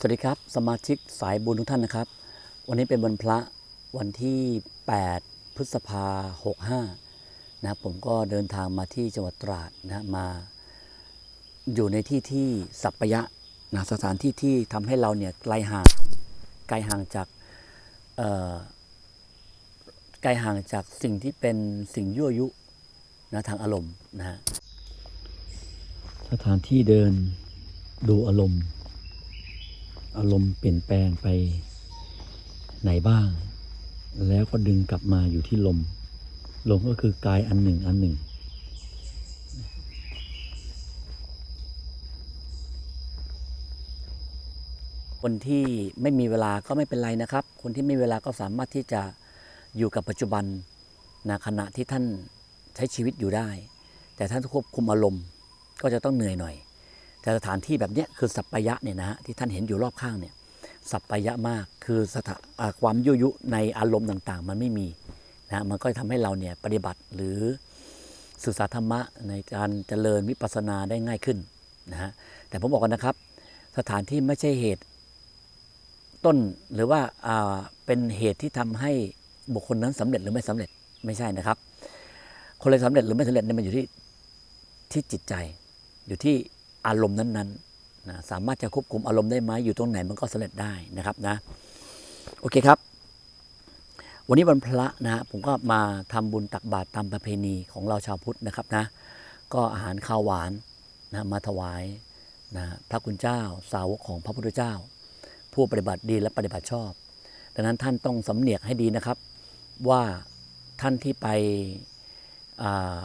สวัสดีครับ สมาชิกสายบุญทุกท่านนะครับ วันนี้เป็นวันพระวันที่ 8 พฤษภา65นะครับผมก็เดินทางมาที่จังหวัดตราดนะมาอยู่ในที่ที่สัปปะยะนะสถานที่ที่ทำให้เราเนี่ยไกลห่างไกลห่างจากเออไกลห่างจากสิ่งที่เป็นสิ่งยั่วยุนะทางอารมณ์นะสถานที่เดินดูอารมณ์ อารมณ์เปลี่ยนแปลงไปไหนบ้าง แล้วก็ดึงกลับมาอยู่ที่ลม ลมก็คือกายอันหนึ่งอันหนึ่ง คนที่ไม่มีเวลาก็ไม่เป็นไรนะครับ คนที่ไม่มีเวลาก็สามารถที่จะอยู่กับปัจจุบันนะขณะที่ท่านใช้ชีวิตอยู่ได้ แต่ท่านควบคุมอารมณ์ก็จะต้องเหนื่อยหน่อย แต่สถานที่แบบนี้คือสัปปายะเนี่ยนะฮะที่ท่านเห็นอยู่รอบข้างเนี่ยสัปปายะมากคือสถาอ่าความยุยุในอารมณ์ต่างๆ มันไม่มีนะมันก็ทำให้เราเนี่ยปฏิบัติหรือศึกษาธรรมะในการเจริญวิปัสสนาได้ง่ายขึ้นนะฮะแต่ผมบอกกันนะครับ สถานที่ไม่ใช่เหตุต้นหรือว่าอ่าเป็นเหตุที่ทำให้บุคคลนั้นสำเร็จหรือไม่สำเร็จไม่ใช่นะครับ คนเลยสำเร็จหรือไม่สำเร็จเนี่ยมันอยู่ที่ที่จิตใจอยู่ที่ อารมณ์นั้นๆนะสามารถจะควบคุมอารมณ์ได้ไหมอยู่ตรงไหนมันก็สำเร็จได้นะครับนะโอเคครับ วันนี้วันพระนะผมก็มาทำบุญตักบาตรตามประเพณีของเราชาวพุทธนะครับนะ ก็อาหารข้าวหวานนะมาถวายนะพระคุณเจ้าสาวกของพระพุทธเจ้า ผู้ปฏิบัติดีและปฏิบัติชอบ ดังนั้นท่านต้องสำเนียกให้ดีนะครับว่าท่านที่ไปอ่า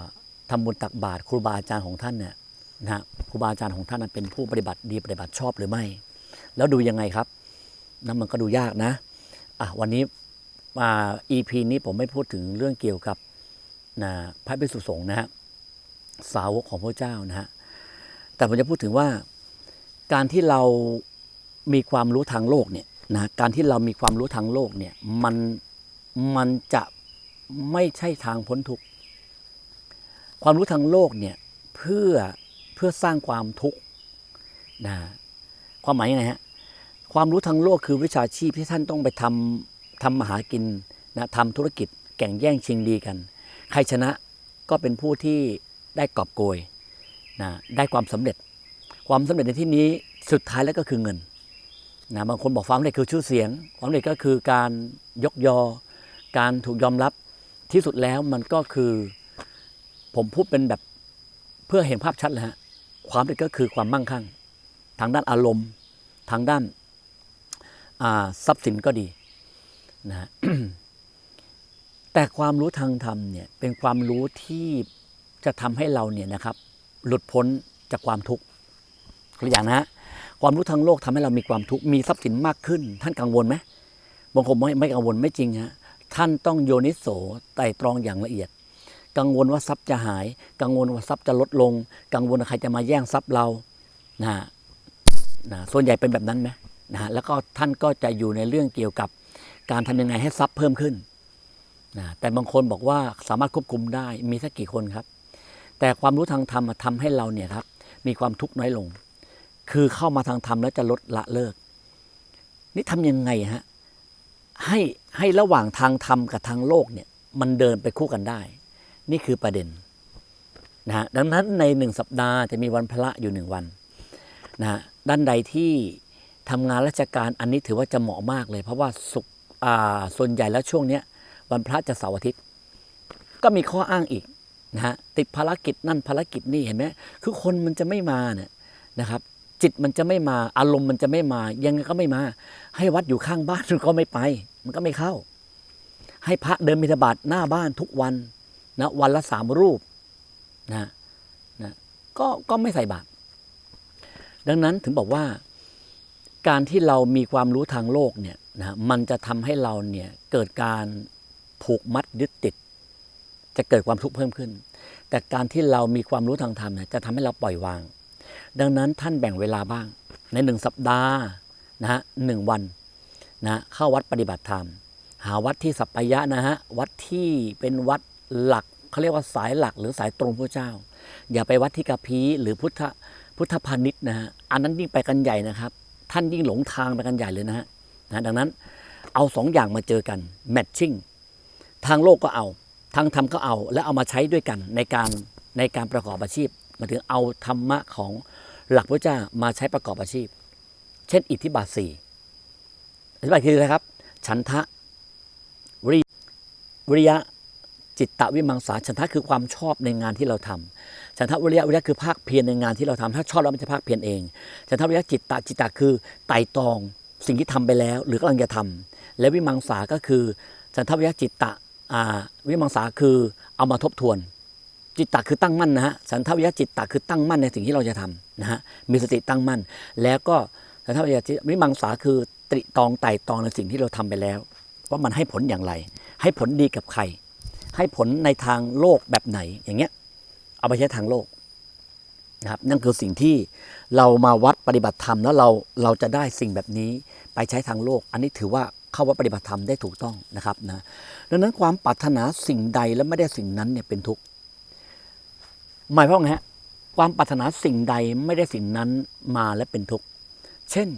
ทำบุญตักบาตรครูบาอาจารย์ของท่านเนี่ย นะครูบาอาจารย์ของท่านนั้นเป็นผู้ปฏิบัติดีปฏิบัติชอบหรือไม่ แล้วดูยังไงครับนั่นมันก็ดูยากนะอะวันนี้มา EP นี้ผมไม่พูดถึงเรื่องเกี่ยวกับนะพระภิกษุสงฆ์นะฮะสาวกของพระเจ้านะฮะแต่ผมจะพูดถึงว่าการที่เรามีความรู้ทางโลกเนี่ยนะการที่เรามีความรู้ทางโลกเนี่ยมันมันจะไม่ใช่ทางพ้นทุกข์ความรู้ทางโลกเนี่ยเพื่อ เพื่อสร้างความทุกข์นะความหมายยังไงฮะความรู้ทางโลกคือวิชาชีพที่ท่านต้องไปทำทำมาหากินนะทำธุรกิจแข่งแย่งชิงดีกัน ใครชนะก็เป็นผู้ที่ได้กอบโกยนะได้ความสำเร็จ ความสำเร็จในที่นี้สุดท้ายแล้วก็คือเงินนะบางคนบอกความสำเร็จคือชื่อเสียง ความสำเร็จก็คือการยกยอ การถูกยอมรับที่สุดแล้วมันก็คือ ผมพูดเป็นแบบเพื่อเห็นภาพชัดเลยฮะ ความสำเร็จก็คือความมั่งคั่ง ทางด้านอารมณ์ ทางด้านาทรัพย์สินก็ดีนะฮะแต่ความรู้ทางธรรมเนี่ยเป็นความรู้ที่จะทำให้เราเนี่ยนะครับ หลุดพ้นจากความทุกข์ตัวอย่างนะฮะความรู้ทางโลกทำให้เรามีความทุกข์มีทรัพย์สินมากขึ้น ท่านกังวลไหมบางคนไม่ไม่กังวลไม่จริงฮะท่านต้องโยนิโสไตรตรองอย่างละเอียด กังวลว่าทรัพย์จะหาย กังวลว่าทรัพย์จะลดลง กังวลว่าใครจะมาแย่งทรัพย์เรานะฮะนะส่วนใหญ่เป็นแบบนั้นไหมนะฮะแล้วก็ท่านก็จะอยู่ในเรื่องเกี่ยวกับการทำยังไงให้ทรัพย์เพิ่มขึ้นนะแต่บางคนบอกว่าสามารถควบคุมได้มีสักกี่คนครับ แต่ความรู้ทางธรรมอะทำให้เราเนี่ยครับมีความทุกข์น้อยลง คือเข้ามาทางธรรมแล้วจะลดละเลิก นี่ทำยังไงฮะให้ให้ระหว่างทางธรรมกับทางโลกเนี่ยมันเดินไปคู่กันได้ นี่คือประเด็นนะฮะดังนั้นในหนึ่งสัปดาห์จะมีวันพระอยู่หนึ่งวันนะฮะด้านใดที่ทำงานราชการอันนี้ถือว่าจะเหมาะมากเลย เพราะว่าสุขอ่าส่วนใหญ่แล้วช่วงเนี้ยวันพระจะเสาร์อาทิตย์ ก็มีข้ออ้างอีกนะฮะติดภารกิจนั่นภารกิจนี่เห็นไหมคือคนมันจะไม่มาเนี่ยนะครับ จิตมันจะไม่มาอารมณ์มันจะไม่มา ยังไงก็ไม่มา ให้วัดอยู่ข้างบ้านมันก็ไม่ไป มันก็ไม่เข้า ให้พระเดินบิณฑบาตหน้าบ้านทุกวัน นะวันละสามรูปนะนะก็ก็ไม่ใส่บาตรดังนั้นถึงบอกว่าการที่เรามีความรู้ทางโลกเนี่ยนะมันจะทำให้เราเนี่ยเกิดการผูกมัดยึดติด จะเกิดความทุกข์เพิ่มขึ้น แต่การที่เรามีความรู้ทางธรรมเนี่ยจะทำให้เราปล่อยวาง ดังนั้นท่านแบ่งเวลาบ้างในหนึ่งสัปดาห์นะฮะหนึ่งวันนะเข้าวัดปฏิบัติธรรม หาวัดที่สัปปายะนะฮะวัดที่เป็นวัด หลักเขาเรียกว่าสายหลักหรือสายตรงพระเจ้า อย่าไปวัดที่กะพีหรือพุทธพุทธพาณิชย์นะฮะอันนั้นยิ่งไปกันใหญ่นะครับ ท่านยิ่งหลงทางไปกันใหญ่เลยนะฮะนะดังนั้นเอาสองอย่างมาเจอกันแมทชิ่งทางโลกก็เอา ทางธรรมก็เอา และเอามาใช้ด้วยกันในการในการประกอบอาชีพหมายถึงเอาธรรมะของหลักพระเจ้ามาใช้ประกอบอาชีพ เช่น อิทธิบาทสี่อิทธิบาทคืออะไรครับ ฉันทะวิวิริยะ จิตตวิมังสาฉันทะคือความชอบในงานที่เราทำฉันทะวิริยะวิริยะคือภาคเพียรในงานที่เราทำถ้าชอบแล้วมันจะภาคเพียรเองฉันทะวิริยะจิตตะจิตตะคือไต่ตองสิ่งที่ทำไปแล้ว หรือกำลังจะทำและวิมังสาก็คือฉันทะวิริยะจิตตะวิมังสาคือเอามาทบทวน จิตตะคือตั้งมั่นนะฮะสันทวิยะจิตตะคือตั้งมั่นในสิ่งที่เราจะทำนะฮะมีสติตั้งมั่น แล้วก็สันทวิยะจิตวิมังสาคือตริตองไต่ตองในสิ่งที่เราทำไปแล้ว ว่ามันให้ผลอย่างไร ให้ผลดีกับใคร ให้ผลในทางโลกแบบไหนอย่างเงี้ยเอาไปใช้ทางโลกนะครับนั่นคือสิ่งที่เรามาวัดปฏิบัติธรรมแล้วเราเราจะได้สิ่งแบบนี้ไปใช้ทางโลก อันนี้ถือว่าเข้าวัดปฏิบัติธรรมได้ถูกต้องนะครับนะดังนั้นความปรารถนาสิ่งใดและไม่ได้สิ่งนั้นเนี่ยเป็นทุกข์หมายความว่าไงฮะความปรารถนาสิ่งใดไม่ได้สิ่งนั้นมาและเป็นทุกข์เช่น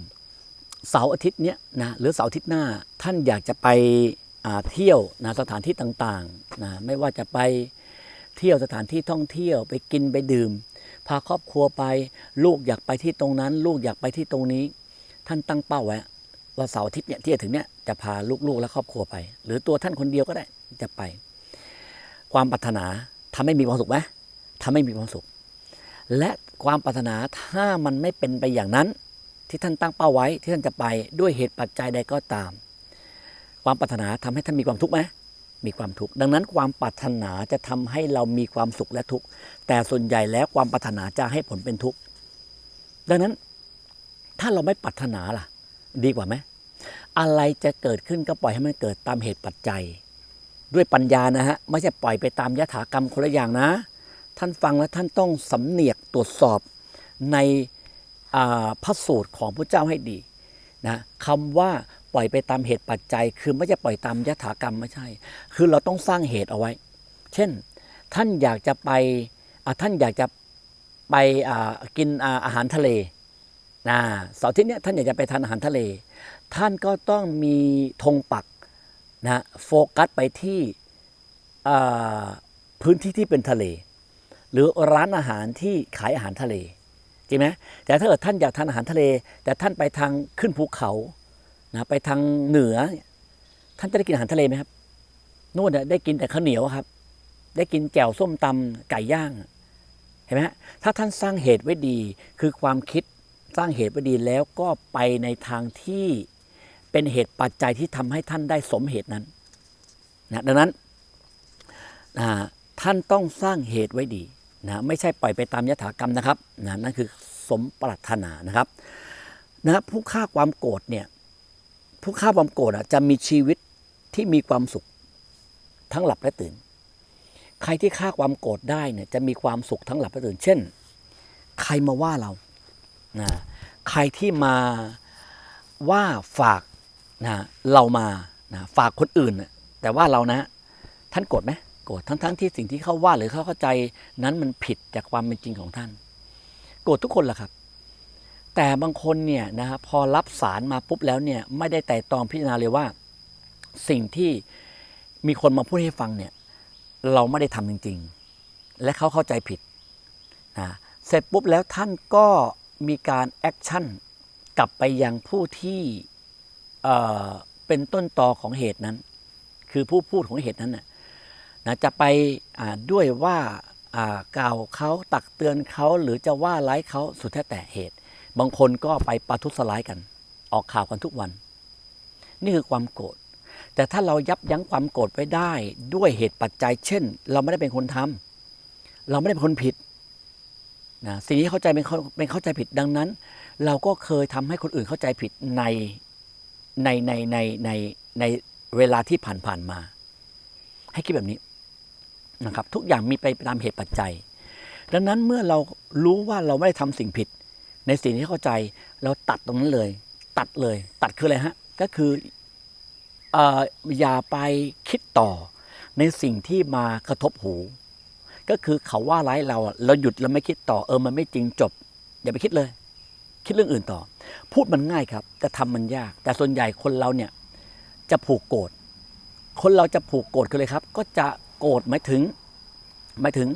เสาร์อาทิตย์เนี้ยนะหรือเสาร์อาทิตย์หน้าท่านอยากจะไป เที่ยวนะสถานที่ต่างๆนะไม่ว่าจะไปเที่ยวสถานที่ท่องเที่ยวไปกินไปดื่ม พาครอบครัวไปลูกอยากไปที่ตรงนั้น ลูกอยากไปที่ตรงนี้ ท่านตั้งเป้าไว้ว่าเสาร์อาทิตย์เนี่ยที่จะถึงเนี่ยจะพาลูกๆและครอบครัวไป หรือตัวท่านคนเดียวก็ได้จะไป ความปรารถนาทำให้มีความสุขไหมทำให้มีความสุข และความปรารถนาถ้ามันไม่เป็นไปอย่างนั้น ที่ท่านตั้งเป้าไว้ที่ท่านจะไปด้วยเหตุปัจจัยใดก็ตาม ความปรารถนาทำให้ท่านมีความทุกข์ไหมมีความทุกข์ดังนั้นความปรารถนาจะทำให้เรามีความสุขและทุกข์แต่ส่วนใหญ่แล้วความปรารถนาจะให้ผลเป็นทุกข์ดังนั้นถ้าเราไม่ปรารถนาล่ะ ดีกว่าไหมอะไรจะเกิดขึ้นก็ปล่อยให้มันเกิดตามเหตุปัจจัย ด้วยปัญญานะฮะไม่ใช่ปล่อยไปตามยถากรรมคนละอย่างนะ ท่านฟังแล้วท่านต้องสำเนียกตรวจสอบในพระสูตรของพระเจ้าให้ดีนะคำว่า ปล่อยไปตามเหตุปัจจัย คือไม่ใช่ปล่อยตามยถากรรมไม่ใช่ คือเราต้องสร้างเหตุเอาไว้ เช่น ท่านอยากจะไปท่านอยากจะไปกินอาอาหารทะเลนะเสาร์ที่นี้ยท่านอยากจะไปทานอาหารทะเล ท่านก็ต้องมีธงปักนะโฟกัสไปที่พื้นที่ที่เป็นทะเล หรือร้านอาหารที่ขายอาหารทะเลจริงไหมแต่ถ้าเกิดท่านอยากทานอาหารทะเล แต่ท่านไปทางขึ้นภูเขา นะไปทางเหนือ ท่านจะได้กินอาหารทะเลไหมครับนู่นได้กินแต่ข้าวเหนียวครับ ได้กินแจ่วส้มตำไก่ย่างเห็นไหมฮะถ้าท่านสร้างเหตุไว้ดี คือความคิดสร้างเหตุไว้ดีแล้วก็ไปในทางที่เป็นเหตุปัจจัยที่ทำให้ท่านได้สมเหตุนั้นนะดังนั้นท่านต้องสร้างเหตุไว้ดีนะไม่ใช่ปล่อยไปตามยถากรรมนะครับนะนั่นคือสมปรารถนานะครับนะผู้ฆ่าความโกรธเนี่ย ผู้ฆ่าความโกรธจะมีชีวิตที่มีความสุขทั้งหลับและตื่น ใครที่ฆ่าความโกรธได้เนี่ยจะมีความสุขทั้งหลับและตื่น เช่น ใครมาว่าเรานะใครที่มาว่าฝากนะเรามานะฝากคนอื่น แต่ว่าเรานะ ท่านโกรธไหมโกรธทั้งทั้งที่สิ่งที่เขาว่าหรือเขาเข้าใจนั้นมันผิดจากความเป็นจริงของท่าน โกรธทุกคนแหละครับ แต่บางคนเนี่ยนะฮะพอรับสารมาปุ๊บแล้วเนี่ยไม่ได้แต่ตองพิจารณาเลยว่า สิ่งที่มีคนมาพูดให้ฟังเนี่ยเราไม่ได้ทำจริง ๆ และเขาเข้าใจผิดนะเสร็จปุ๊บแล้วท่านก็มีการแอคชั่นกลับไปยังผู้ที่เอ่อเป็นต้นตอของเหตุนั้น คือผู้พูดของเหตุนั้นน่ะนะจะไปอ่าด้วยว่าอ่ากล่าวเขาตักเตือนเขาหรือจะว่าร้ายเขาสุดแท้แต่เหตุ บางคนก็ไปประทุษร้ายกัน ออกข่าวกันทุกวัน นี่คือความโกรธ แต่ถ้าเรายับยั้งความโกรธไว้ได้ด้วยเหตุปัจจัย เช่น เราไม่ได้เป็นคนทำเราไม่ได้เป็นคนผิดนะสิ่งที่เข้าใจเป็นเข้าเป็นเข้าใจผิดดังนั้น เราก็เคยทำให้คนอื่นเข้าใจผิดในในในในในในเวลาที่ผ่านๆมา ให้คิดแบบนี้นะครับ ทุกอย่างมีไปตามเหตุปัจจัย ดังนั้นเมื่อเรารู้ว่าเราไม่ได้ทำสิ่งผิด ในสิ่งที่เข้าใจเราตัดตรงนั้นเลย ตัดเลย ตัดคืออะไรฮะ ก็คือออย่าไปคิดต่อ ในสิ่งที่มากระทบหู ก็คือเขาว่าร้ายเราเราหยุดเราไม่คิดต่อเออมันไม่จริงจบ อย่าไปคิดเลย คิดเรื่องอื่นต่อ พูดมันง่ายครับ แต่ทำมันยาก แต่ส่วนใหญ่คนเราเนี่ยจะผูกโกรธคนเราจะผูกโกรธกันเลยครับ ก็จะโกรธหมายถึงหมายถึง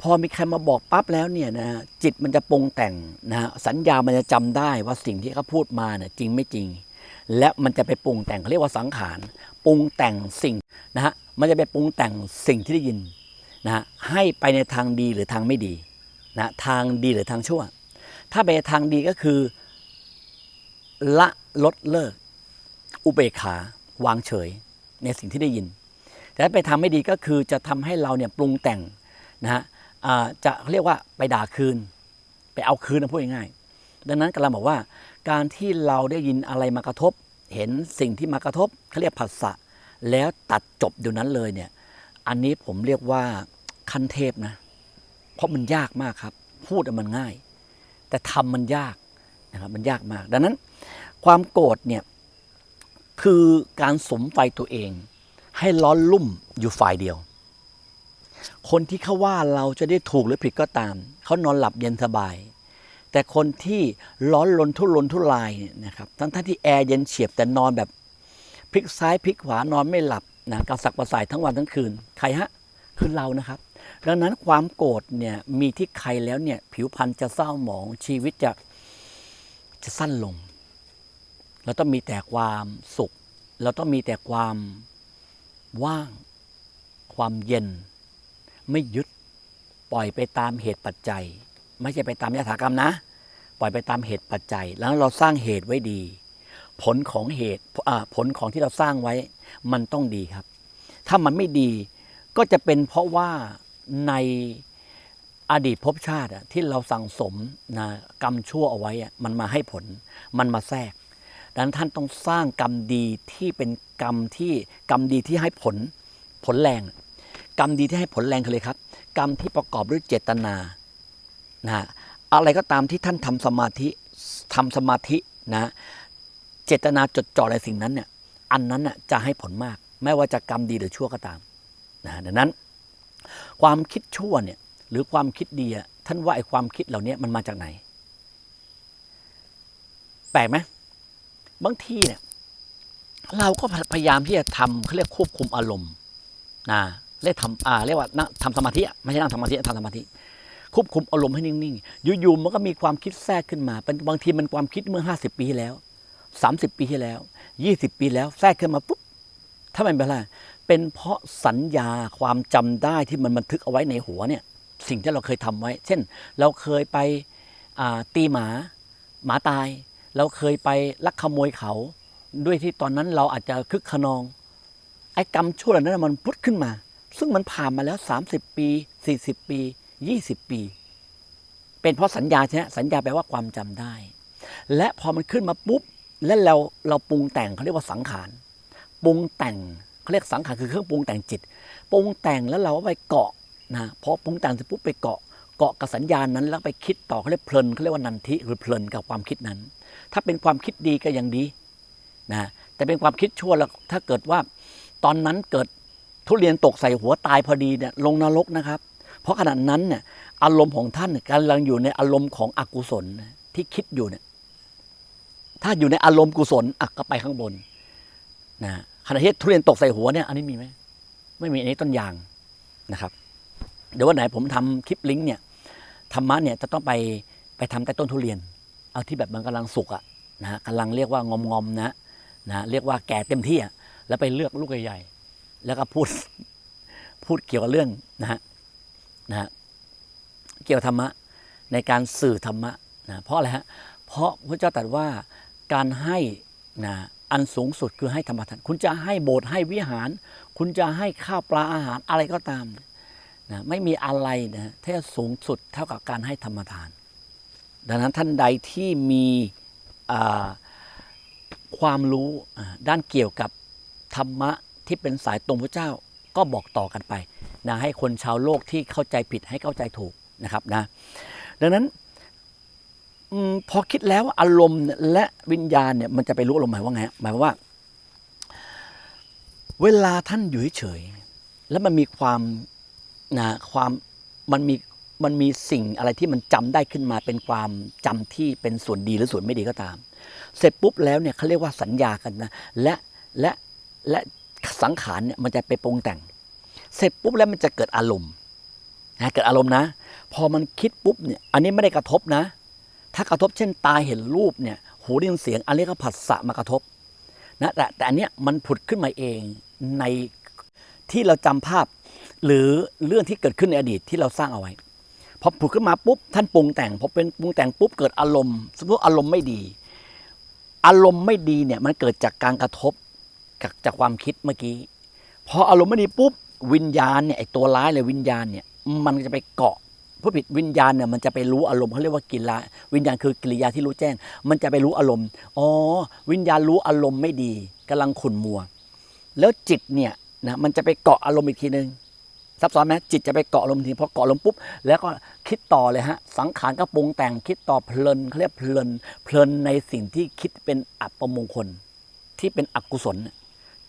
พอมีใครมาบอกปั๊บแล้วเนี่ยนะจิตมันจะปรุงแต่งนะสัญญามันจะจำได้ว่าสิ่งที่เขาพูดมาเนี่ยจริงไม่จริง และมันจะไปปรุงแต่งเขาเรียกว่าสังขารปรุงแต่งสิ่งนะฮะมันจะไปปรุงแต่งสิ่งที่ได้ยินนะฮะให้ไปในทางดีหรือทางไม่ดีนะทางดีหรือทางชั่ว ถ้าไปทางดีก็คือละลดเลิก อุเบกขาวางเฉยในสิ่งที่ได้ยิน แต่ถ้าไปทำไม่ดีก็คือจะทำให้เราเนี่ยปรุงแต่งนะฮะ จะเรียกว่าไปด่าคืน ไปเอาคืนนะพูดง่ายๆดังนั้นกำลังบอกว่า การที่เราได้ยินอะไรมากระทบ เห็นสิ่งที่มากระทบเขาเรียกผัสสะแล้วตัดจบเดี๋ยวนั้นเลยเนี่ย อันนี้ผมเรียกว่าขั้นเทพนะ เพราะมันยากมากครับ พูดมันง่าย แต่ทำมันยากนะครับมันยากมาก ดังนั้น ความโกรธเนี่ยคือการสมไฟตัวเอง ให้ร้อนลุ่มอยู่ฝ่ายเดียว คนที่เขาว่าเราจะได้ถูกหรือผิดก็ตาม เขานอนหลับเย็นสบาย แต่คนที่ร้อนรนทุรนทุรายเนี่ยนะครับทั้งท่านที่แอร์เย็นเฉียบแต่นอนแบบพลิกซ้ายพลิกขวานอนไม่หลับนะกระสักกระส่ายทั้งวันทั้งคืนใครฮะคือเรานะครับ ดังนั้นความโกรธเนี่ยมีที่ใครแล้วเนี่ยผิวพรรณจะเศร้าหมองชีวิตจะจะสั้นลง เราต้องมีแต่ความสุข เราต้องมีแต่ความว่าง ความเย็น ไม่ยึด ปล่อยไปตามเหตุปัจจัย ไม่ใช่ไปตามยถากรรมนะ ปล่อยไปตามเหตุปัจจัย แล้วเราสร้างเหตุไว้ดี ผลของเหตุผลของที่เราสร้างไว้ มันต้องดีครับ ถ้ามันไม่ดีก็จะเป็นเพราะว่าในอดีตภพชาติที่เราสั่งสมนะกรรมชั่วเอาไว้มันมาให้ผลมันมาแทรกดังนั้นท่านต้องสร้างกรรมดีที่เป็นกรรมที่กรรมดีที่ให้ผลผลแรง กรรมดีที่ให้ผลแรงคือเลยครับ กรรมที่ประกอบด้วยเจตนานะอะไรก็ตามที่ท่านทำสมาธิทำสมาธินะเจตนาจดจ่อในสิ่งนั้นเนี่ยอันนั้นน่ะจะให้ผลมาก ไม่ว่าจะกรรมดีหรือชั่วก็ตามนะดังนั้น ความคิดชั่วเนี่ยหรือความคิดดีอะท่านว่าไอ้ความคิดเหล่านี้มันมาจากไหน แปลกไหมบางทีเนี่ยเราก็พยายามที่จะทำเขาเรียกควบคุมอารมณ์นะ เรียกทำอ่าเรียกว่านั่งทำสมาธิไม่ใช่นั่งสมาธิทำสมาธิควบคุมอารมณ์ให้นิ่งๆอยู่ๆมันก็มีความคิดแทรกขึ้นมาเป็นบางทีมันความคิดเมื่อ 50 ปีที่แล้ว 30 ปีที่แล้ว 20 ปีแล้วแทรกขึ้นมาปุ๊บถ้ามันเป็นอะไรเป็นเพราะสัญญาความจำได้ที่มันบันทึกเอาไว้ในหัวเนี่ยสิ่งที่เราเคยทำไว้ เช่น เราเคยไปตีหมาหมาตาย เราเคยไปลักขโมยเขา ด้วยที่ตอนนั้นเราอาจจะคึกขนองไอ้กรรมชั่วเหล่านั้นมันพุดขึ้นมา ซึ่งมันผ่านมาแล้ว 30 ปี 40 ปี 20 ปี เป็นเพราะสัญญาใช่ไหมสัญญาแปลว่าความจำได้ และพอมันขึ้นมาปุ๊บ แล้วเราเราปรุงแต่งเขาเรียกว่าสังขารปรุงแต่งเขาเรียกสังขารคือเครื่องปรุงแต่งจิตปรุงแต่งแล้วเราไปเกาะนะพอปรุงแต่งเสร็จปุ๊บไปเกาะเกาะกับสัญญาณนั้นแล้วไปคิดต่อเขาเรียกเพลินเขาเรียกว่านันทิหรือเพลินกับความคิดนั้น ถ้าเป็นความคิดดีก็ยังดีนะแต่เป็นความคิดชั่วแล้วถ้าเกิดว่าตอนนั้นเกิด ทุเรียนตกใส่หัวตายพอดีเนี่ยลงนรกนะครับ เพราะขณะนั้นเนี่ยอารมณ์ของท่านกำลังอยู่ในอารมณ์ของอกุศลที่คิดอยู่เนี่ยถ้าอยู่ในอารมณ์กุศลอะก็ไปข้างบนนะขณะที่ทุเรียนตกใส่หัวเนี่ยอันนี้มีไหมไม่มีอันนี้ต้นยางนะครับ เดี๋ยววันไหนผมทำคลิปลิงก์เนี่ยธรรมะเนี่ยจะต้องไปไปทำใต้ต้นทุเรียน เอาที่แบบมันกำลังสุกอะนะฮะกำลังเรียกว่างอมงอมๆนะนะเรียกว่าแก่เต็มที่อะแล้วไปเลือกลูกใหญ่ แล้วก็พูดพูดเกี่ยวกับเรื่องนะฮะนะฮะเกี่ยวกับธรรมะในการสื่อธรรมะนะเพราะอะไรฮะเพราะพระเจ้าตรัสว่าการให้นะอันสูงสุดคือให้ธรรมทาน คุณจะให้โบสถ์ให้วิหาร คุณจะให้ข้าวปลาอาหารอะไรก็ตามนะไม่มีอะไรนะที่สูงสุดเท่ากับการให้ธรรมทาน ดังนั้นท่านใดที่มีความรู้ด้านเกี่ยวกับธรรมะ ที่เป็นสายตรงพระเจ้าก็บอกต่อกันไปนะให้คนชาวโลกที่เข้าใจผิดให้เข้าใจถูกนะครับนะดังนั้นอพอคิดแล้วอารมณ์และวิญญาณเนี่ยมันจะไปรู้อารมณ์หมายว่าไงหมายว่า เวลาท่านอยู่เฉยๆแล้วมันมีความนะความมันมีมันมีสิ่งอะไรที่มันจำได้ขึ้นมาเป็นความจำที่เป็นส่วนดีหรือส่วนไม่ดีก็ตาม เสร็จปุ๊บแล้วเนี่ยเขาเรียกว่าสัญญากันนะและและและ สังขารเนี่ยมันจะไปปรุงแต่ง เสร็จปุ๊บแล้วมันจะเกิดอารมณ์นะเกิดอารมณ์นะ พอมันคิดปุ๊บเนี่ยอันนี้ไม่ได้กระทบนะ ถ้ากระทบเช่นตาเห็นรูปเนี่ยหูได้ยินเสียงอันนี้ก็ผัสสะมากระทบนะแต่แต่อันเนี้ยมันผุดขึ้นมาเองในที่เราจำภาพ หรือเรื่องที่เกิดขึ้นในอดีตที่เราสร้างเอาไว้พอผุดขึ้นมาปุ๊บท่านปรุงแต่งพอเป็นปรุงแต่งปุ๊บเกิดอารมณ์ สมมติอารมณ์ไม่ดี อารมณ์ไม่ดีเนี่ยมันเกิดจากการกระทบ จากจากความคิดเมื่อกี้พออารมณ์ไม่ดีปุ๊บวิญญาณเนี่ยไอตัวร้ายเลยวิญญาณเนี่ยมันจะไปเกาะผู้ผิดวิญญาณเนี่ยมันจะไปรู้อารมณ์เขาเรียกว่ากิริยาวิญญาณคือกิริยาที่รู้แจ้ง มันจะไปรู้อารมณ์อ๋อวิญญาณรู้อารมณ์ไม่ดีกำลังขุ่นมัว แล้วจิตเนี่ยนะมันจะไปเกาะอารมณ์อีกทีนึงซับซ้อนไหมจิตจะไปเกาะอารมณ์ทีพอเกาะอารมณ์ปุ๊บแล้วก็คิดต่อเลยฮะสังขารก็ปรุงแต่งคิดต่อเพลินเขาเรียกเพลินเพลินในสิ่งที่คิดเป็นอัปมงคลที่เป็นอกุศล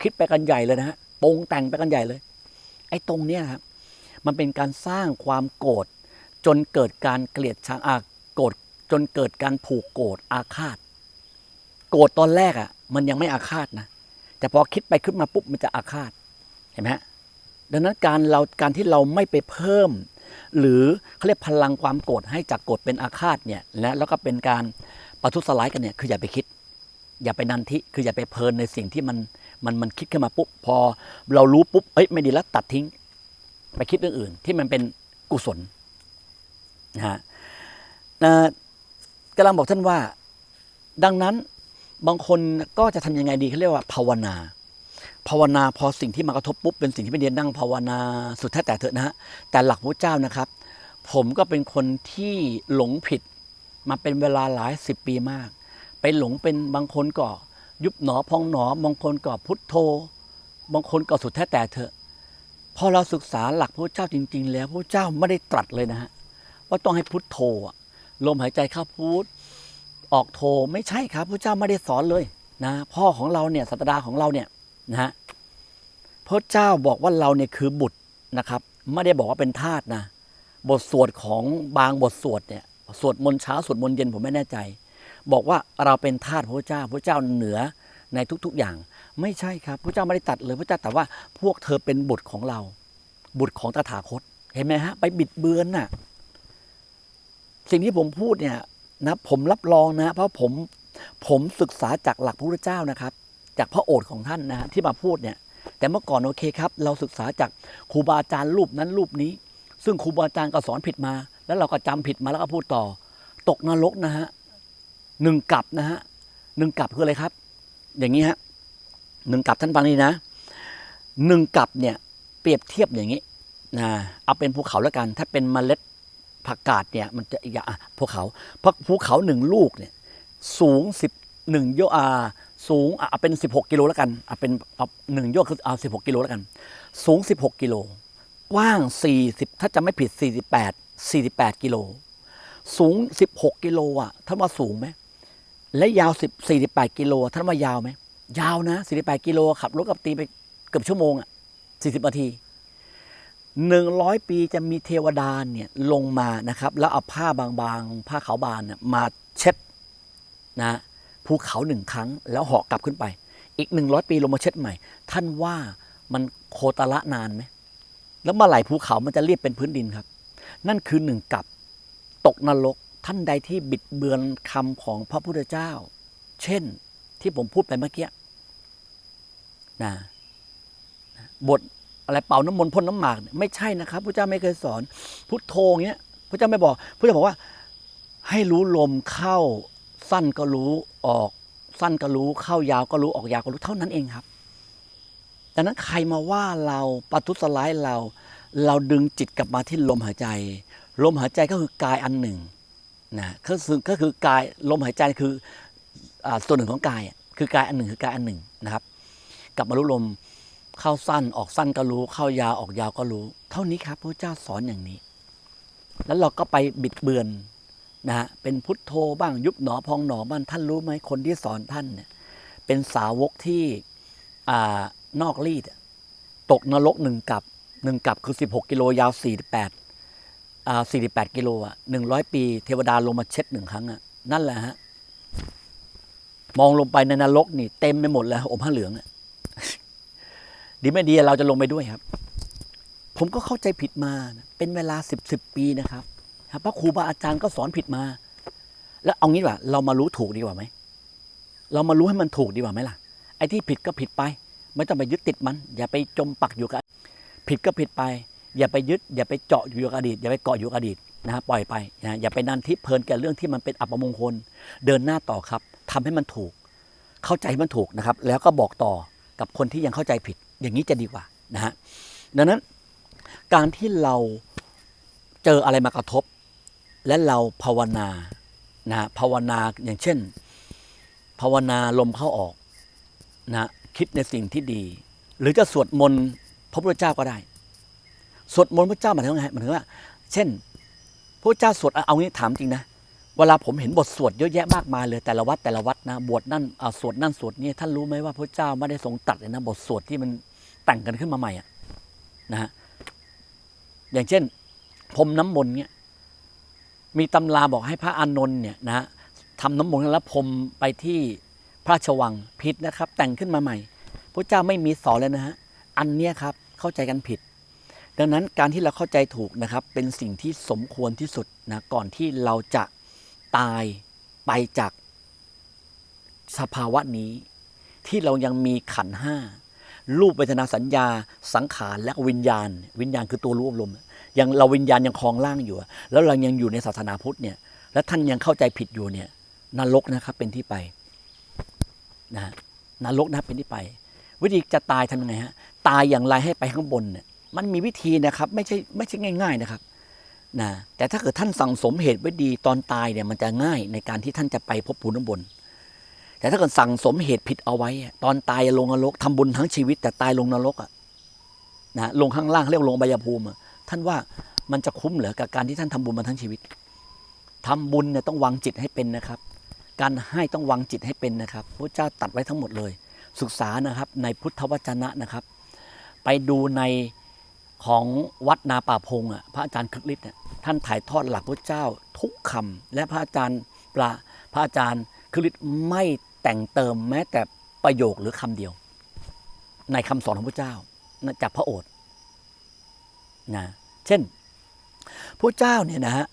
คิดไปกันใหญ่เลยนะฮะปงแต่งไปกันใหญ่เลย ไอ้ตรงเนี้ยครับมันเป็นการสร้างความโกรธจนเกิดการเกลียดชังอาโกรธจนเกิดการผูกโกรธอาฆาต โกรธตอนแรกอะ มันยังไม่อาฆาตนะแต่พอคิดไปขึ้นมาปุ๊บมันจะอาฆาตเห็นไหมฮะดังนั้นการเราการที่เราไม่ไปเพิ่ม หรือเขาเรียกพลังความโกรธให้จากโกรธเป็นอาฆาตเนี่ยและแล้วก็เป็นการประทุษร้ายกันเนี่ยคืออย่าไปคิด อย่าไปนันทิคืออย่าไปเพลินในสิ่งที่มัน มันมันคิดขึ้นมาปุ๊บพอเรารู้ปุ๊บเอ้ยไม่ดีแล้วตัดทิ้ง ไปคิดเรื่องอื่น ที่มันเป็นกุศลนะฮะกำลังบอกท่านว่า ดังนั้นบางคนก็จะทำยังไงดีเขาเรียกว่าภาวนา ภาวนาพอสิ่งที่มากระทบปุ๊บเป็นสิ่งที่ไม่ดีนั่งภาวนาสุดแท้แต่เถอะนะฮะแต่หลักพระเจ้านะครับ ผมก็เป็นคนที่หลงผิดมาเป็นเวลาหลายสิบปีมาก ไปหลงเป็นบางคนก็ ยุบหนอพองหนอบางคนก็พุทโธบางคนก็สุดแท้แต่เถอะพอเราศึกษาหลักพระเจ้าจริง ๆ แล้วพระเจ้าไม่ได้ตรัสเลยนะฮะว่าต้องให้พุทโธลมหายใจเข้าพุทออกโธไม่ใช่ครับพระเจ้าไม่ได้สอนเลยนะพ่อของเราเนี่ยศาสดาของเราเนี่ยนะฮะพระเจ้าบอกว่าเราเนี่ยคือบุตรนะครับไม่ได้บอกว่าเป็นทาสนะ บทสวดของบางบทสวดเนี่ยสวดมนต์เช้าสวดมนต์เย็นผมไม่แน่ใจ บอกว่าเราเป็นทาสพระเจ้าพระเจ้าเหนือในทุกๆอย่าง ไม่ใช่ครับพระเจ้าไม่ได้ตัดเลยพระเจ้าแต่ว่าพวกเธอเป็นบุตรของเรา บุตรของตถาคตเห็นไหมฮะไปบิดเบือนน่ะสิ่งที่ผมพูดเนี่ยนะผมรับรองนะ เพราะผมผมศึกษาจากหลักพระพุทธเจ้านะครับ จากพระโอษฐ์ของท่านนะฮะที่มาพูดเนี่ย แต่เมื่อก่อนโอเคครับ เราศึกษาจากครูบาอาจารย์รูปนั้นรูปนี้ ซึ่งครูบาอาจารย์ก็สอนผิดมา แล้วเราก็จำผิดมาแล้วก็พูดต่อ ตกนรกนะฮะ หนึ่งกลับนะฮะหนึ่งกลับคืออะไรครับ อย่างนี้ฮะหนึ่งกลับท่านฟังนี่นะหนึ่งกลับเนี่ยเปรียบเทียบอย่างนี้นะเอาเป็นภูเขาแล้วกัน ถ้าเป็นเมล็ดผักกาดเนี่ยมันจะอีกอย่างภูเขาเพราะภูเขาหนึ่งลูกเนี่ยสูงสิบหนึ่งโยอาสูงเอาเป็นสิบหกกิโลแล้วกันเอาเป็นเอาหนึ่งโยคือเอาสิบหกกิโลแล้วกัน สูงสิบหกกิโลกว้างสี่สิบถ้าจะไม่ผิดสี่สิบแปดสี่สิบแปดกิโลสูงสิบหกกิโลอะท่านว่าสูงไหม และยาวสิบสี่สิบแปดกิโลท่านว่ายาวไหมยาวนะสี่สิบแปดกิโลขับรถกับตีไปเกือบชั่วโมงอะสี่สิบนาทีหนึ่งร้อยปีจะมีเทวดาเนี่ยลงมานะครับ แล้วเอาผ้าบางๆ ผ้าขาวบางเนี่ยมาเช็ดนะภูเขาหนึ่งครั้ง แล้วเหาะกลับขึ้นไป อีกหนึ่งร้อยปีลงมาเช็ดใหม่ ท่านว่ามันโคตรละนานไหมแล้วเมื่อไหร่ภูเขามันจะเรียบเป็นพื้นดินครับ นั่นคือหนึ่งกับ ตกนรก ท่านใดที่บิดเบือนคำของพระพุทธเจ้า เช่นที่ผมพูดไปเมื่อกี้นะบทอะไรเป่าน้ำมนต์พ่นน้ำหมาก ไม่ใช่นะครับพระเจ้าไม่เคยสอน พุทโธเงี้ยพระเจ้าไม่บอกพระเจ้าบอกว่า ให้รู้ลมเข้าสั้นก็รู้ออกสั้นก็รู้เข้ายาวก็รู้ออกยาวก็รู้เท่านั้นเองครับดังนั้นใครมาว่าเราปทุสร้ายเรา เราดึงจิตกลับมาที่ลมหายใจ ลมหายใจก็คือกายอันหนึ่ง นะก็คือก็คือกายลมหายใจคืออาส่วนหนึ่งของกายอะคือกายอันหนึ่งคือกายอันหนึ่งนะครับกลับมารู้ลมเข้าสั้นออกสั้นก็รู้ เข้ายาวออกยาวก็รู้ เท่านี้ครับพระเจ้าสอนอย่างนี้ แล้วเราก็ไปบิดเบือนนะฮะเป็นพุทโธบ้างยุบหนอพองหนอบ้างท่านรู้ไหมคนที่สอนท่านเนี่ยเป็นสาวกที่อ่านอกรีดตกนรกหนึ่งกับหนึ่งกับคือ 16 กิโลยาว 48 อ่า48กิโลอะ100ปีเทวดาลงมาเช็ดหนึ่งครั้งอะนั่นแหละฮะมองลงไปในนรกนี่เต็มไปหมดเลยอมผ้าเหลืองอะดีไม่ดีเราจะลงไปด้วยครับ ผมก็เข้าใจผิดมาเป็นเวลาสิบสิบปีนะครับพระครูบาอาจารย์ก็สอนผิดมา แล้วเอางี้ว่า เรามารู้ถูกดีกว่าไหมเรามารู้ให้มันถูกดีกว่าไหมล่ะไอ้ที่ผิดก็ผิดไป ไม่ต้องไปยึดติดมัน อย่าไปจมปักอยู่กับ ผิดก็ผิดไป อย่าไปยึดอย่าไปเจาะอยู่กับอดีตอย่าไปเกาะอยู่กับอดีตนะฮะปล่อยไปนะอย่าไปนันทิเพลินแก่เรื่องที่มันเป็นอัปมงคล เดินหน้าต่อครับทำให้มันถูก เข้าใจมันถูกนะครับ แล้วก็บอกต่อกับคนที่ยังเข้าใจผิด อย่างนี้จะดีกว่านะฮะดังนั้นการที่เราเจออะไรมากระทบ และเราภาวนานะภาวนาอย่างเช่น ภาวนาลมเข้าออกนะคิดในสิ่งที่ดี หรือจะสวดมนต์พระพุทธเจ้าก็ได้ สวดมนต์พระเจ้าหมายถึงไงหมายถึงว่า เช่น พระเจ้าสวดเอางี้ถามจริงนะเวลาผมเห็นบทสวดเยอะแยะมากมายเลยแต่ละวัดแต่ละวัดนะบทนั่นสวดนั่นสวดนี่ท่านรู้ไหมว่าพระเจ้าไม่ได้ทรงตัดเลยนะบทสวดที่มันแต่งกันขึ้นมาใหม่อะนะฮะอย่างเช่นพรมน้ำมนต์เนี่ยมีตำราบอกให้พระอานนท์เนี่ยนะฮะทำน้ำมนต์แล้วพรมไปที่พระราชวังผิดนะครับ แต่งขึ้นมาใหม่พระเจ้าไม่มีสอนเลยนะฮะอันเนี้ยครับเข้าใจกันผิด ดังนั้นการที่เราเข้าใจถูกนะครับ เป็นสิ่งที่สมควรที่สุดนะก่อนที่เราจะตายไปจากสภาวะนี้ ที่เรายังมีขันห้ารูปเวทนาสัญญา สังขารและวิญญาณ วิญญาณคือตัวรู้อารมณ์ยังเราวิญญาณยังคลองล่างอยู่ แล้วเรายังอยู่ในศาสนาพุทธเนี่ยแล้วท่านยังเข้าใจผิดอยู่เนี่ยนรกนะครับเป็นที่ไปนะนรกนะเป็นที่ไป วิธีจะตายทำยังไงฮะตายอย่างไรให้ไปข้างบนเนี่ย มันมีวิธีนะครับ ไม่ใช่ไม่ใช่ง่าย ๆนะครับนะแต่ถ้าเกิดท่านสั่งสมเหตุไว้ดีตอนตายเนี่ยมันจะง่ายในการที่ท่านจะไปพบภูมิน้ำบน แต่ถ้าเกิดสั่งสมเหตุผิดเอาไว้ ตอนตายลงนรกทำบุญทั้งชีวิต แต่ตายลงนรกอะนะลงข้างล่างเรียกลงใบายภูมิอท่านว่ามันจะคุ้มเหรอกับการที่ท่านทำบุญมาทั้งชีวิตทำบุญเนี่ยต้องวางจิตให้เป็นนะครับ การให้ต้องวางจิตให้เป็นนะครับพระเจ้าตัดไว้ทั้งหมดเลย ศึกษานะครับในพุทธวจนะนะครับ ไปดูใน ของวัดนาป่าพงอะพระอาจารย์คึกฤทธิ์เนี่ยท่านถ่ายทอดหลักพระเจ้าทุกคำและพระอาจารย์ปลาพระอาจารย์คึกฤทธิ์ไม่แต่งเติมแม้แต่ประโยคหรือคำเดียว ในคำสอนของพระเจ้านะจากพระโอษฐ์นะเช่นพระเจ้าเนี่ยนะฮะ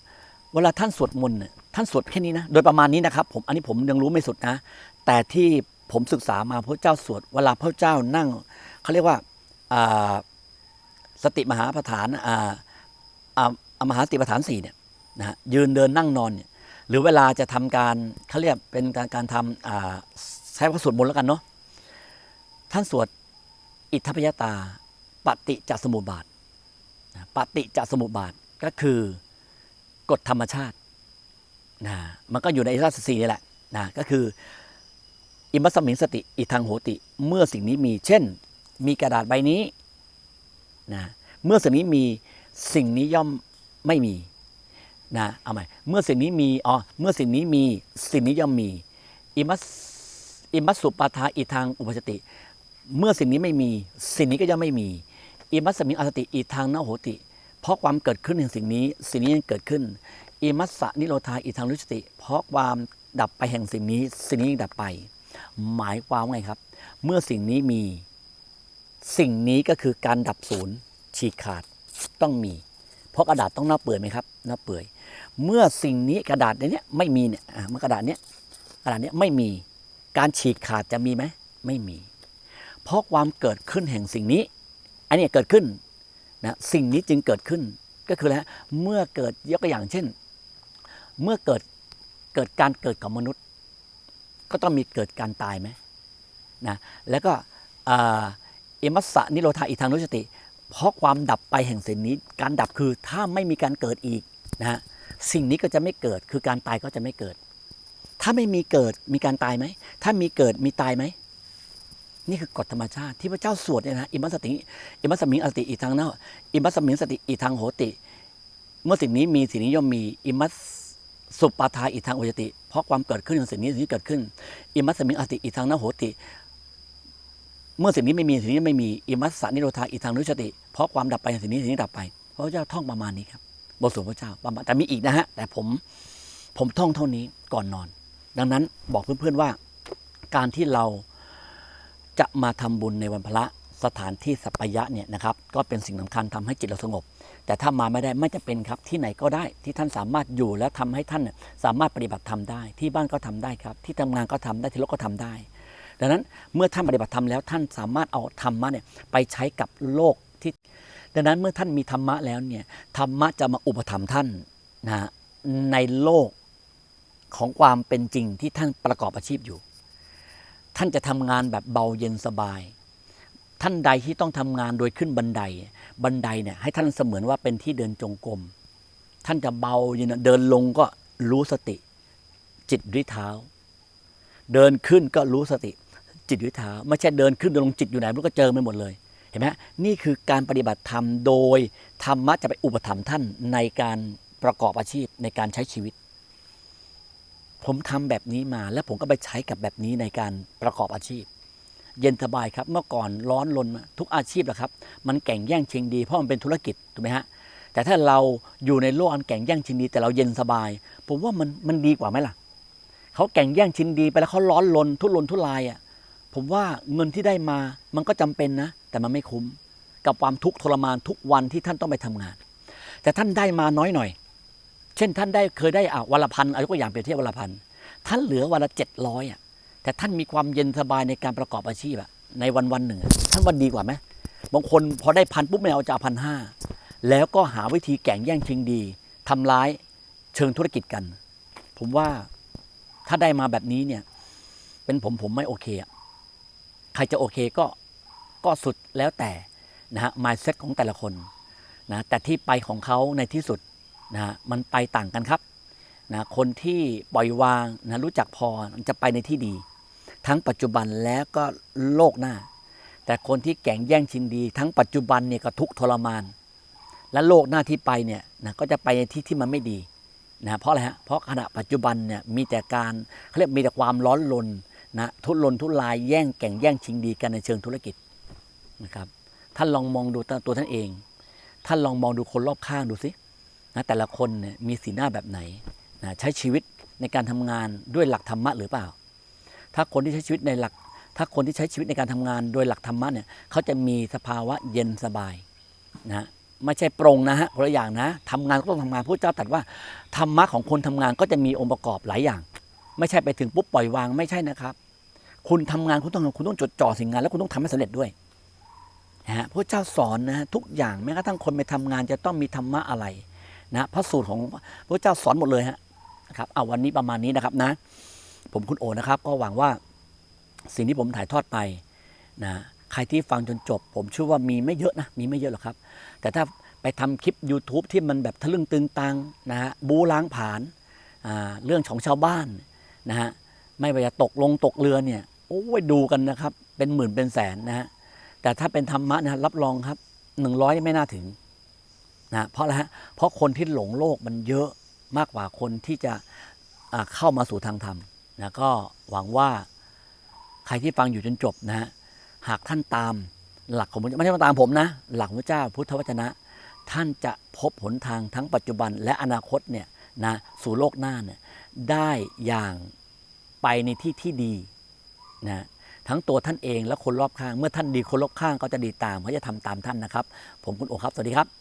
เวลาท่านสวดมนต์เนี่ยท่านสวดแค่นี้นะโดยประมาณนี้นะครับ ผมอันนี้ผมยังรู้ไม่สุดนะ แต่ที่ผมศึกษามาพระเจ้าสวด เวลาพระเจ้านั่งเขาเรียกว่าอ่า สติมหาประฐานอ่าอ่าอ่ามหาสติปัฏฐานสี่เนี่ยนะฮะยืนเดินนั่งนอนเนี่ยหรือเวลาจะทำการเขาเรียกเป็นการการทำอ่าใช้พระสวดมนต์แล้วกันเนาะท่านสวดอิทธปยตาปฏิจจสมุปบาทปฏิจจสมุปบาทก็คือกฎธรรมชาตินะมันก็อยู่ในราชสีนี่แหละนะก็คืออิมัสสมิงสติอิทังโหติ เมื่อสิ่งนี้มี เช่น มีกระดาษใบนี้ นะเมื่อสิ่งนี้มีสิ่งนี้ย่อมไม่มีนะเอาใหม่เมื่อสิ่งนี้มีอ๋อเมื่อสิ่งนี้มีสิ่งนี้ย่อมมีอิมัสอิมัสสุปาทาอิทางอุปสติ เมื่อสิ่งนี้ไม่มีสิ่งนี้ก็ย่อมไม่มีอิมัสสมิงอสติอิทางนโหติ เพราะความเกิดขึ้นแห่งสิ่งนี้ สิ่งนี้ยังเกิดขึ้นอิมัสสะนิโรธาอิทางรุชติ เพราะความดับไปแห่งสิ่งนี้ สิ่งนี้ยังดับไป หมายความว่าไงครับ เมื่อสิ่งนี้มี สิ่งนี้ก็คือการดับศูนย์ฉีกขาดต้องมี เพราะกระดาษต้องเน่าเปื่อยไหมครับเน่าเปื่อย เมื่อสิ่งนี้กระดาษในเนี้ยไม่มีเนี่ยอะเมื่อกระดาษเนี้ยกระดาษเนี้ยไม่มีการฉีกขาดจะมีไหมไม่มี เพราะความเกิดขึ้นแห่งสิ่งนี้ อันนี้เกิดขึ้นนะสิ่งนี้จึงเกิดขึ้นก็คือแล้วเมื่อเกิดยกตัวอย่างเช่น เมื่อเกิดเกิดการเกิดของมนุษย์ ก็ต้องมีเกิดการตายไหมนะแล้วก็อ่า เอมัสสะนิโรธาอิทางนุสติ เพราะความดับไปแห่งสิ่งนี้ การดับคือถ้าไม่มีการเกิดอีกนะฮะสิ่งนี้ก็จะไม่เกิดคือการตายก็จะไม่เกิด ถ้าไม่มีเกิดมีการตายไหม ถ้ามีเกิดมีตายไหม นี่คือกฎธรรมชาติที่พระเจ้าสวดเนี่ยนะอิมัสสติอิมัสสมิงอติอีทางเนาอิมัสสมิงสติอีทางโหติ เมื่อสิ่งนี้มีสิ่งนี้ย่อมมีอิมัสสุปปาทาอีทางโอจติ เพราะความเกิดขึ้นของสิ่งนี้สิ่งนี้เกิดขึ้นอิมัสสมิงอติอีทางนโหติ เมื่อสิ่งนี้ไม่มีสิ่งนี้ไม่มีอิมัสสานิโรธาอิทางนุสติ เพราะความดับไปสิ่งนี้สิ่งนี้ดับไปเพราะเจ้าท่องประมาณนี้ครับบทสวดพระเจ้าประมาณแต่มีอีกนะฮะแต่ผมผมท่องเท่านี้ก่อนนอน ดังนั้นบอกเพื่อนๆว่า การที่เราจะมาทำบุญในวันพระสถานที่สัปยะเนี่ยนะครับก็เป็นสิ่งสำคัญทำให้จิตเราสงบ แต่ถ้ามาไม่ได้ไม่จะเป็นครับที่ไหนก็ได้ที่ท่านสามารถอยู่และทำให้ท่านสามารถปฏิบัติธรรมได้ ที่บ้านก็ทำได้ครับ ที่ทำงานก็ทำได้ที่รถก็ทำได้ ดังนั้นเมื่อท่านปฏิบัติธรรมแล้วท่านสามารถเอาธรรมะเนี่ยไปใช้กับโลกที่ ดังนั้นเมื่อท่านมีธรรมะแล้วเนี่ยธรรมะจะมาอุปถัมภ์ท่านนะฮะในโลกของความเป็นจริงที่ท่านประกอบอาชีพอยู่ ท่านจะทำงานแบบเบาเย็นสบาย ท่านใดที่ต้องทำงานโดยขึ้นบันได บันไดเนี่ยให้ท่านเสมือนว่าเป็นที่เดินจงกรม ท่านจะเบาเย็นเดินลงก็รู้สติ จิตด้วยเท้า เดินขึ้นก็รู้สติ จิตด้วยเท้าไม่ใช่เดินขึ้นเดินลงจิตอยู่ไหนมันก็เจอไปหมดเลยเห็นไหมนี่คือการปฏิบัติธรรมโดยธรรมะจะไปอุปถัมภ์ท่านในการประกอบอาชีพในการใช้ชีวิต ผมทำแบบนี้มาแล้วผมก็ไปใช้กับแบบนี้ในการประกอบอาชีพ เย็นสบายครับเมื่อก่อนร้อนรนทุกอาชีพแหละครับ มันแข่งแย่งชิงดีเพราะมันเป็นธุรกิจถูกไหมฮะแต่ถ้าเราอยู่ในโลกอันแข่งแย่งชิงดี แต่เราเย็นสบาย ผมว่ามันมันดีกว่าไหมล่ะเขาแข่งแย่งชิงดีไปแล้วเขาร้อนรนทุรนทุรายอะ ผมว่าเงินที่ได้มามันก็จำเป็นนะ แต่มันไม่คุ้ม กับความทุกข์ทรมานทุกวันที่ท่านต้องไปทำงาน แต่ท่านได้มาน้อยหน่อย เช่นท่านได้เคยได้อะวันละพันอายกตัวอย่างเปรียบเทียบวันละพันท่านเหลือวันละเจ็ดร้อยอะแต่ท่านมีความเย็นสบายในการประกอบอาชีพอะในวันวันหนึ่งท่านว่าดีกว่าไหมบางคนพอได้พันปุ๊บไม่เอาจะพันห้าแล้วก็หาวิธีแข่งแย่งชิงดีทำร้ายเชิงธุรกิจกัน ผมว่าถ้าได้มาแบบนี้เนี่ย เป็นผมผมไม่โอเคอะ ใครจะโอเคก็ก็สุดแล้วแต่นะฮะ mindset ของแต่ละคนนะแต่ที่ไปของเขาในที่สุดนะฮะมันไปต่างกันครับนะคนที่ปล่อยวางนะรู้จักพอจะไปในที่ดี ทั้งปัจจุบันแล้วก็โลกหน้า แต่คนที่แข่งแย่งชิงดี ทั้งปัจจุบันเนี่ยก็ทุกทรมาน และโลกหน้าที่ไปเนี่ยนะก็จะไปในที่ที่มันไม่ดีนะเพราะอะไรฮะเพราะขณะปัจจุบันเนี่ยมีแต่การเขาเรียกมีแต่ความร้อนรน นะทุรนทุรายแย่งแก่งแย่งชิงดีกันในเชิงธุรกิจนะครับท่านลองมองดูตัวท่านเอง ท่านลองมองดูคนรอบข้างดูสินะแต่ละคนเนี่ยมีสีหน้าแบบไหนนะใช้ชีวิตในการทำงานด้วยหลักธรรมะหรือเปล่า ถ้าคนที่ใช้ชีวิตในหลัก ถ้าคนที่ใช้ชีวิตในการทำงานโดยหลักธรรมะเนี่ยเขาจะมีสภาวะเย็นสบายนะไม่ใช่ปรงนะฮะคนละอย่างนะทำงานก็ต้องทำงานพระเจ้าตรัสว่าธรรมะของคนทำงานก็จะมีองค์ประกอบหลายอย่าง ไม่ใช่ไปถึงปุ๊บปล่อยวางไม่ใช่นะครับ คุณทำงานคุณต้องคุณต้องจดจ่อสิ่งงาน แล้วคุณต้องทำให้สำเร็จด้วยนะฮะพระเจ้าสอนนะทุกอย่างแม้กระทั่งคนไปทำงานจะต้องมีธรรมะอะไรนะพระสูตรของพระเจ้าสอนหมดเลยฮะนะครับเอาวันนี้ประมาณนี้นะครับนะ ผมคุณโอนะครับ ก็หวังว่าสิ่งที่ผมถ่ายทอดไปนะใครที่ฟังจนจบ ผมเชื่อว่ามีไม่เยอะนะมีไม่เยอะหรอกครับ แต่ถ้าไปทำคลิป YouTube ที่มันแบบทะลึ่งตึงตังนะฮะบูล้างผาญอ่าเรื่องของชาวบ้าน นะฮะไม่ว่าจะตกลงตกเรือเนี่ยโอ้ยดูกันนะครับ เป็นหมื่นเป็นแสนนะฮะแต่ถ้าเป็นธรรมะนะรับรองครับหนึ่งร้อยไม่น่าถึงนะเพราะอะไรฮะเพราะคนที่หลงโลกมันเยอะมากกว่าคนที่จะเข้ามาสู่ทางธรรมนะก็หวังว่าใครที่ฟังอยู่จนจบนะฮะหากท่านตามหลักของพระไม่ใช่มาตามผมนะ หลักพระเจ้าพุทธวจนะ ท่านจะพบหนทางทั้งปัจจุบันและอนาคตเนี่ยนะสู่โลกหน้าเนี่ยได้อย่าง ไปในที่ที่ดีนะทั้งตัวท่านเองและคนรอบข้าง เมื่อท่านดีคนรอบข้างก็จะดีตามเขาจะทำตามท่านนะครับ ผมคุณโอครับ สวัสดีครับ